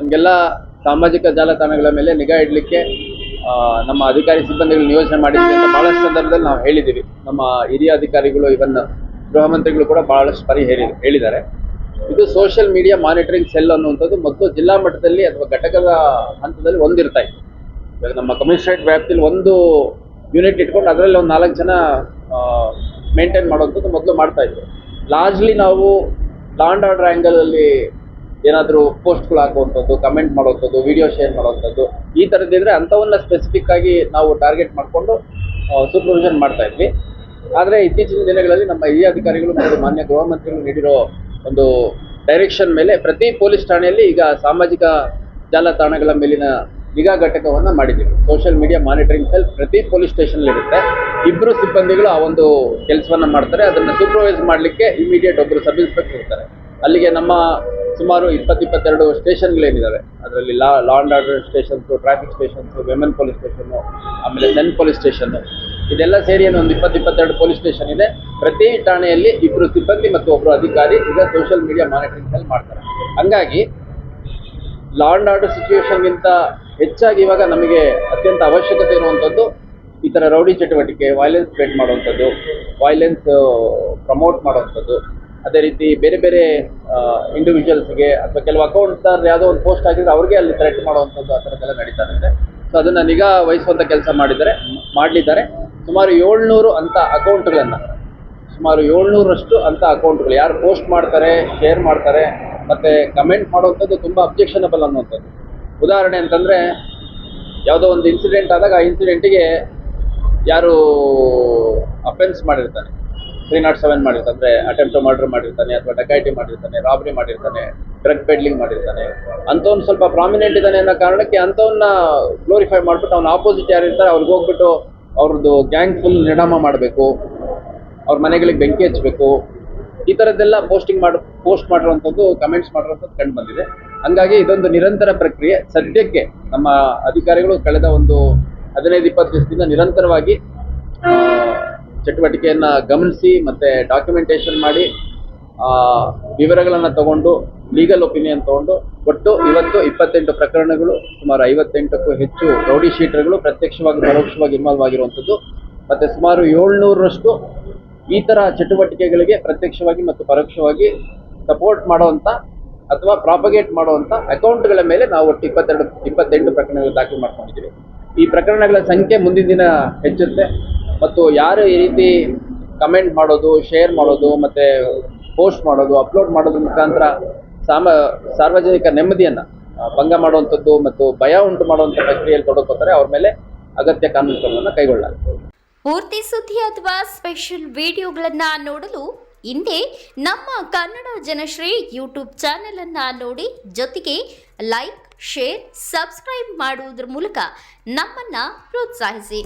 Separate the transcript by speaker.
Speaker 1: ನಮಗೆಲ್ಲ ಸಾಮಾಜಿಕ ಜಾಲತಾಣಗಳ ಮೇಲೆ ನಿಗಾ ಇಡಲಿಕ್ಕೆ ನಮ್ಮ ಅಧಿಕಾರಿ ಸಿಬ್ಬಂದಿಗಳು ನಿಯೋಜನೆ ಮಾಡಿದ್ದೀವಿ ಅಂತ ಬಹಳಷ್ಟು ಸಂದರ್ಭದಲ್ಲಿ ನಾವು ಹೇಳಿದ್ದೀವಿ. ನಮ್ಮ ಹಿರಿಯ ಅಧಿಕಾರಿಗಳು ಇವನ್ನ ಗೃಹ ಮಂತ್ರಿಗಳು ಕೂಡ ಬಹಳಷ್ಟು ಪರಿ ಹೇಳಿ, ಹೇಳಿದ್ದಾರೆ. ಇದು ಸೋಷಿಯಲ್ ಮೀಡಿಯಾ ಮಾನಿಟರಿಂಗ್ ಸೆಲ್ ಅನ್ನುವಂಥದ್ದು ಮೊದಲು ಜಿಲ್ಲಾ ಮಟ್ಟದಲ್ಲಿ ಅಥವಾ ಘಟಕದ ಹಂತದಲ್ಲಿ ಒಂದಿರ್ತಾ ಇತ್ತು ಇವಾಗ ನಮ್ಮ ಕಮಿಷನರೇಟ್ ವ್ಯಾಪ್ತಿಯಲ್ಲಿ ಒಂದು ಯೂನಿಟ್ ಇಟ್ಕೊಂಡು ಅದರಲ್ಲಿ ಒಂದು ನಾಲ್ಕು ಜನ ಮೇಂಟೈನ್ ಮಾಡುವಂಥದ್ದು ಮೊದಲು ಮಾಡ್ತಾ ಇದ್ರು. ಲಾರ್ಜ್ಲಿ ನಾವು ಲಾಂಡ್ ಆರ್ಡರ್ ಆ್ಯಂಗಲಲ್ಲಿ ಏನಾದರೂ ಪೋಸ್ಟ್ಗಳು ಹಾಕುವಂಥದ್ದು, ಕಮೆಂಟ್ ಮಾಡುವಂಥದ್ದು, ವಿಡಿಯೋ ಶೇರ್ ಮಾಡುವಂಥದ್ದು, ಈ ಥರದ್ದಿದ್ರೆ ಅಂಥವನ್ನ ಸ್ಪೆಸಿಫಿಕ್ ಆಗಿ ನಾವು ಟಾರ್ಗೆಟ್ ಮಾಡಿಕೊಂಡು ಸೂಪರ್ವಿಷನ್ ಮಾಡ್ತಾ ಇದ್ವಿ. ಆದರೆ ಇತ್ತೀಚಿನ ದಿನಗಳಲ್ಲಿ ನಮ್ಮ ಹಿರಿಯ ಅಧಿಕಾರಿಗಳು ಮತ್ತು ಮಾನ್ಯ ಗೃಹ ಮಂತ್ರಿಗಳು ನೀಡಿರೋ ಒಂದು ಡೈರೆಕ್ಷನ್ ಮೇಲೆ ಪ್ರತಿ ಪೊಲೀಸ್ ಠಾಣೆಯಲ್ಲಿ ಈಗ ಸಾಮಾಜಿಕ ಜಾಲತಾಣಗಳ ಮೇಲಿನ ನಿಗಾ ಘಟಕವನ್ನು ಮಾಡಿದ್ದೀವಿ. ಸೋಷಿಯಲ್ ಮೀಡಿಯಾ ಮಾನಿಟರಿಂಗ್ ಸೆಲ್ ಪ್ರತಿ ಪೊಲೀಸ್ ಸ್ಟೇಷನ್ ಇರುತ್ತೆ. ಇಬ್ಬರು ಸಿಬ್ಬಂದಿಗಳು ಆ ಒಂದು ಕೆಲಸವನ್ನ ಮಾಡ್ತಾರೆ. ಅದನ್ನ ಸೂಪರ್ವೈಸ್ ಮಾಡಲಿಕ್ಕೆ ಇಮಿಡಿಯೇಟ್ ಒಬ್ಬರು ಸಬ್ ಇನ್ಸ್ಪೆಕ್ಟರ್ ಇರ್ತಾರೆ. ಅಲ್ಲಿಗೆ ನಮ್ಮ ಸುಮಾರು ಇಪ್ಪತ್ತು ಇಪ್ಪತ್ತೆರಡು ಸ್ಟೇಷನ್ಗಳೇನಿದ್ದಾವೆ ಅದರಲ್ಲಿ law law and order stations traffic stations women police station, ಆಮೇಲೆ ಸೆನ್ ಪೊಲೀಸ್ ಸ್ಟೇಷನ್ನು. ಇದೆಲ್ಲ ಸೇರಿ ಏನು ಒಂದು ಇಪ್ಪತ್ತು ಇಪ್ಪತ್ತೆರಡು ಪೊಲೀಸ್ ಸ್ಟೇಷನ್ ಇದೆ. ಪ್ರತಿ ಠಾಣೆಯಲ್ಲಿ ಇಬ್ಬರು ಸಿಬ್ಬಂದಿ ಮತ್ತು ಒಬ್ಬರು ಅಧಿಕಾರಿ ಈಗ ಸೋಷಿಯಲ್ ಮೀಡಿಯಾ ಮಾನಿಟರಿಂಗ್ ಅಲ್ಲಿ ಮಾಡ್ತಾರೆ. ಹಂಗಾಗಿ ಲಾ ಅಂಡ್ ಆರ್ಡರ್ ಸಿಚುವೇಶನ್ಗಿಂತ ಹೆಚ್ಚಾಗಿ ಇವಾಗ ನಮಗೆ ಅತ್ಯಂತ ಅವಶ್ಯಕತೆ ಇರುವಂಥದ್ದು ಈ ಥರ ರೌಡಿ ಚಟುವಟಿಕೆ ವೈಲೆನ್ಸ್ ಸ್ಪ್ರೆಡ್ ಮಾಡುವಂಥದ್ದು ವೈಲೆನ್ಸ್ ಪ್ರಮೋಟ್ ಮಾಡುವಂಥದ್ದು. ಅದೇ ರೀತಿ ಬೇರೆ ಬೇರೆ ಇಂಡಿವಿಜುವಲ್ಸ್ಗೆ ಅಥವಾ ಕೆಲವು ಅಕೌಂಟ್ದಾರ್ ಯಾವುದೋ ಒಂದು ಪೋಸ್ಟ್ ಆಗಿದ್ರೆ ಅವ್ರಿಗೆ ಅಲ್ಲಿ ಥ್ರೆಟ್ ಮಾಡುವಂಥದ್ದು ಆ ಥರದ್ದೆಲ್ಲ ನಡೀತಾ ಇರುತ್ತೆ. ಸೊ ಅದನ್ನು ನಿಗಾ ವಹಿಸುವಂಥ ಕೆಲಸ ಮಾಡಿದ್ದಾರೆ, ಮಾಡಲಿದ್ದಾರೆ. ಸುಮಾರು ಏಳ್ನೂರು ಅಂಥ ಅಕೌಂಟ್ಗಳನ್ನು ಸುಮಾರು ಏಳ್ನೂರಷ್ಟು ಅಂತ ಅಕೌಂಟ್ಗಳು ಯಾರು ಪೋಸ್ಟ್ ಮಾಡ್ತಾರೆ ಶೇರ್ ಮಾಡ್ತಾರೆ, ಮತ್ತೆ ಕಮೆಂಟ್ ಮಾಡುವಂಥದ್ದು ತುಂಬ ಅಬ್ಜೆಕ್ಷನಬಲ್ ಅನ್ನುವಂಥದ್ದು. ಉದಾಹರಣೆ ಅಂತಂದರೆ, ಯಾವುದೋ ಒಂದು ಇನ್ಸಿಡೆಂಟ್ ಆದಾಗ ಆ ಇನ್ಸಿಡೆಂಟಿಗೆ ಯಾರು ಅಫೆನ್ಸ್ ಮಾಡಿರ್ತಾನೆ ತ್ರೀ ನಾಟ್ ಸೆವೆನ್ ಮಾಡಿರ್ತಾನೆ ಅಂದರೆ ಅಟೆಂಪ್ಟ್ ಮರ್ಡರ್ ಮಾಡಿರ್ತಾನೆ, ಅಥವಾ ಡಕಾಯಿಟಿ ಮಾಡಿರ್ತಾನೆ ರಾಬರಿ ಮಾಡಿರ್ತಾನೆ ಡ್ರಗ್ ಪೆಡ್ಲಿಂಗ್ ಮಾಡಿರ್ತಾನೆ, ಅಂಥವ್ನು ಸ್ವಲ್ಪ ಪ್ರಾಮಿನೆಂಟ್ ಇದ್ದಾನೆ ಅನ್ನೋ ಕಾರಣಕ್ಕೆ ಅಂಥವನ್ನ ಗ್ಲೋರಿಫೈ ಮಾಡಿಬಿಟ್ಟು ಅವ್ನ ಆಪೋಸಿಟ್ ಯಾರು ಇರ್ತಾರೆ, ಅವ್ರಿಗೆ ಹೋಗ್ಬಿಟ್ಟು ಅವ್ರದ್ದು ಗ್ಯಾಂಗ್ ಫುಲ್ ನಿಡಾಮ ಮಾಡಬೇಕು, ಅವ್ರ ಮನೆಗಳಿಗೆ ಬೆಂಕಿ ಹಚ್ಚಬೇಕು ಈ ಥರದ್ದೆಲ್ಲ ಪೋಸ್ಟಿಂಗ್ ಮಾಡಿ ಪೋಸ್ಟ್ ಮಾಡಿರುವಂಥದ್ದು ಕಮೆಂಟ್ಸ್ ಮಾಡಿರುವಂಥದ್ದು ಕಂಡು ಬಂದಿದೆ. ಹಂಗಾಗಿ ಇದೊಂದು ನಿರಂತರ ಪ್ರಕ್ರಿಯೆ. ಸದ್ಯಕ್ಕೆ ನಮ್ಮ ಅಧಿಕಾರಿಗಳು ಕಳೆದ ಒಂದು ಹದಿನೈದು, ಇಪ್ಪತ್ತು ದಿವಸದಿಂದ ನಿರಂತರವಾಗಿ ಚಟುವಟಿಕೆಯನ್ನ ಗಮನಿಸಿ ಮತ್ತೆ ಡಾಕ್ಯುಮೆಂಟೇಶನ್ ಮಾಡಿ ವಿವರಗಳನ್ನ ತಗೊಂಡು ಲೀಗಲ್ ಒಪಿನಿಯನ್ ತಗೊಂಡು, ಒಟ್ಟು ಇವತ್ತು ಇಪ್ಪತ್ತೆಂಟು ಪ್ರಕರಣಗಳು, ಸುಮಾರು ಐವತ್ತೆಂಟಕ್ಕೂ ಹೆಚ್ಚು ರೌಡಿ ಶೀಟರ್ಗಳು ಪ್ರತ್ಯಕ್ಷವಾಗಿ, ಪರೋಕ್ಷವಾಗಿ ಇನ್ವಾಲ್ವ್ ಆಗಿರುವಂಥದ್ದು. ಮತ್ತೆ ಸುಮಾರು ಏಳ್ನೂರರಷ್ಟು ಈ ತರ ಚಟುವಟಿಕೆಗಳಿಗೆ ಪ್ರತ್ಯಕ್ಷವಾಗಿ ಮತ್ತು ಪರೋಕ್ಷವಾಗಿ ಸಪೋರ್ಟ್ ಮಾಡುವಂತ ಅಥವಾ ಪ್ರಾಪಗೇಟ್ ಮಾಡುವಂತ ಅಕೌಂಟ್ಗಳ ಮೇಲೆ ನಾವು ಒಟ್ಟು ಇಪ್ಪತ್ತೆರಡು, ಇಪ್ಪತ್ತೆಂಟು ಪ್ರಕರಣಗಳು ದಾಖಲು ಮಾಡ್ಕೊಂಡಿದ್ದೀವಿ. ಈ ಪ್ರಕರಣಗಳ ಸಂಖ್ಯೆ ಮುಂದಿನ ದಿನ ಹೆಚ್ಚುತ್ತೆ. ಮತ್ತು ಯಾರು ಈ ರೀತಿ ಕಮೆಂಟ್ ಮಾಡೋದು ಶೇರ್ ಮಾಡೋದು, ಮತ್ತು ಪೋಸ್ಟ್ ಮಾಡೋದು ಅಪ್ಲೋಡ್ ಮಾಡೋದ್ರ ಮುಖಾಂತರ ಸಾಮ, ಸಾರ್ವಜನಿಕ ನೆಮ್ಮದಿಯನ್ನು ಭಂಗ ಮಾಡುವಂಥದ್ದು ಮತ್ತು ಭಯ ಉಂಟು ಮಾಡುವಂಥ ಪ್ರಕ್ರಿಯೆಯಲ್ಲಿ ತೊಡಕೋತಾರೆ ಅವ್ರ ಮೇಲೆ ಅಗತ್ಯ ಕಾನೂನು ಕ್ರಮವನ್ನು ಕೈಗೊಳ್ಳಲಾಗುತ್ತೆ
Speaker 2: ಪೂರ್ತಿ ಸುದ್ದಿ ಅಥವಾ ಸ್ಪೆಷಲ್ ವಿಡಿಯೋಗಳನ್ನು ನೋಡಲು ಹಿಂದೆ ನಮ್ಮ ಕನ್ನಡ ಜನಶ್ರೀ ಯೂಟ್ಯೂಬ್ ಚಾನೆಲನ್ನು ನೋಡಿ. ಜೊತೆಗೆ ಲೈಕ್ ಶೇರ್ ಸಬ್ಸ್ಕ್ರೈಬ್ ಮಾಡುವುದರ ಮೂಲಕ ನಮ್ಮನ್ನ ಪ್ರೋತ್ಸಾಹಿಸಿ.